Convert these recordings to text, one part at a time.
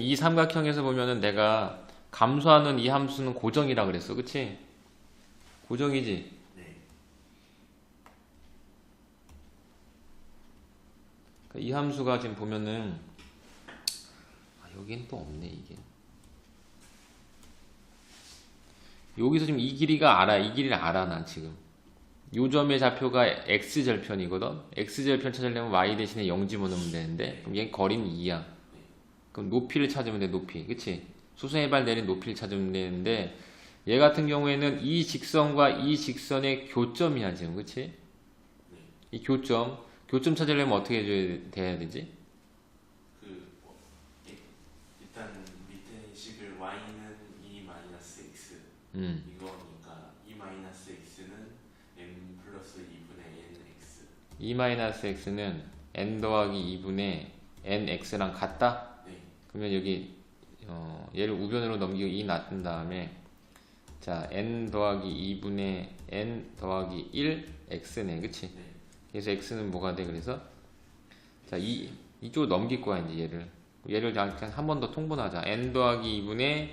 이 삼각형에서 보면은 내가 감소하는 이 함수는 고정이라 그랬어. 그치? 고정이지? 네. 그러니까 이 함수가 지금 보면은 아, 여긴 또 없네 이게 여기서 지금 이 길이가 알아 이 길이를 알아 난 지금 요 점의 좌표가 x절편이거든 x절편 찾으려면 y 대신에 0 집어넣으면 되는데 그럼 얘 거리는 2야 그럼 높이를 찾으면 돼 높이 그치 수선해발 내린 높이를 찾으면 되는데 얘 같은 경우에는 이 직선과 이 직선의 교점이야 지금 그치 이 교점 교점 찾으려면 어떻게 해줘야 돼야 되지? 그 어, 예, 일단 밑에 식을 y는 e 마이너스 x 음. 이거니까 e 마이너스 x는 n 플러스 2분의 nx 2-x는 n 더하기 2분의 nx랑 같다? 네. 그러면 여기 어, 얘를 우변으로 넘기고 2 놔둔 다음에 자 n 더하기 2분의 n 더하기 1 x네 그치? 네. 그래서 x는 뭐가 돼 그래서 자 이, 이쪽으로 넘길 거야 이제 얘를 얘를 그냥 한번 더 통분하자 n 더하기 2분의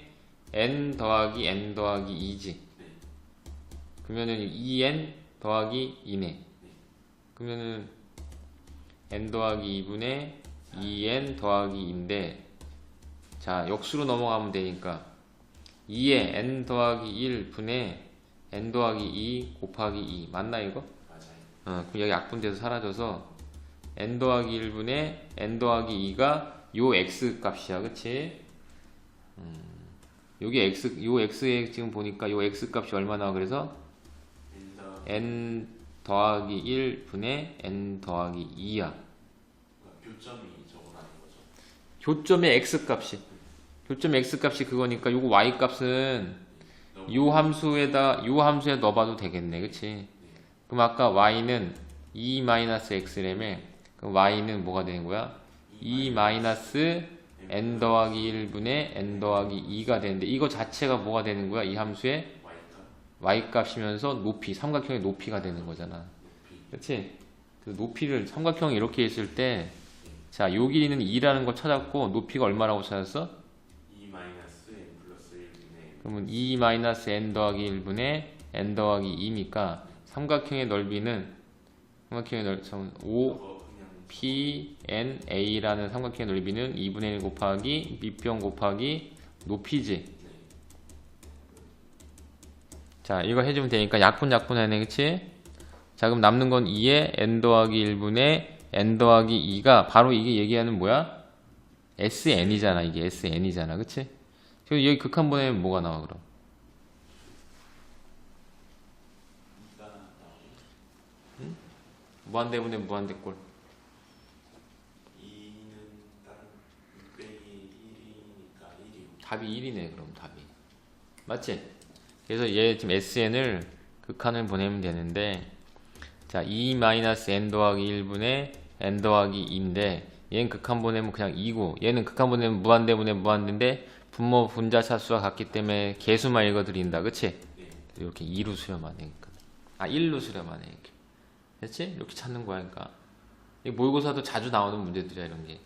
n 더하기 n 더하기 2지 네. 그러면은 2n 더하기 2네 그러면은 n 더하기 2분의 2n 더하기 2인데 자 역수로 넘어가면 되니까 2에 n 더하기 1분의 n 더하기 2 곱하기 2 맞나 이거? 맞아요. 어, 그럼 여기 약분돼서 사라져서 n 더하기 1분의 n 더하기 2가 요 x 값이야 그치? 음, 여기 x 요 x에 지금 보니까 요 x 값이 얼마 나와 그래서 n 더 더하기 1분의 n 더하기 2야 교점이 저거라는 거죠. 교점의 x 값이 교점 x 값이 그거니까 요거 y 값은 요 함수에다 요 함수에 넣어봐도 되겠네 그치? 그럼 아까 y는 2-x라며 그럼 y는 뭐가 되는 거야? 2 마이너스 n 더하기 1분의 n 더하기 2가 되는데 이거 자체가 뭐가 되는 거야? 이 y가 y 값이면서 높이 삼각형의 높이가 되는 거잖아 그렇지? 그 높이를 삼각형이 이렇게 있을 때 자, 요 길이는 2라는 걸 찾았고 높이가 얼마라고 찾았어? e 마이너스 n 플러스 1분의 그러면 2 마이너스 n 더하기 1분의 n 더하기 2니까 삼각형의 넓이는 삼각형의 넓이 5 저거 그냥 p n a라는 삼각형의 넓이는 2분의 1 곱하기 밑변 곱하기 높이지. 자, 이거 해주면 되니까 약분 약분 하네, 그치? 자, 그럼 남는 건 2에 n 더하기 1분의 n 더하기 2가 바로 이게 얘기하는 뭐야? sn이잖아, 이게 sn이잖아, 그치? 그럼 여기 극한 보내면 뭐가 나와, 그럼? 2가 나오고 무한대분의 무한대꼴. 2는 다른 6 빼기 1이니까 1이고 답이 1이네 그럼 답이 맞지? 그래서 얘 지금 sn을 극한을 보내면 되는데 자 2-n 더하기 1분의 n 더하기 2인데 얘는 극한 보내면 그냥 2고 얘는 극한 보내면 무한대분의 무한대인데 분모 분자 차수와 같기 때문에 개수만 읽어드린다 그치? 네. 이렇게 2로 수렴하네 그러니까 아 1로 수렴하네 이렇게 됐지? 이렇게 찾는 거야 그러니까 이 모의고사도 자주 나오는 문제들이야 이런 게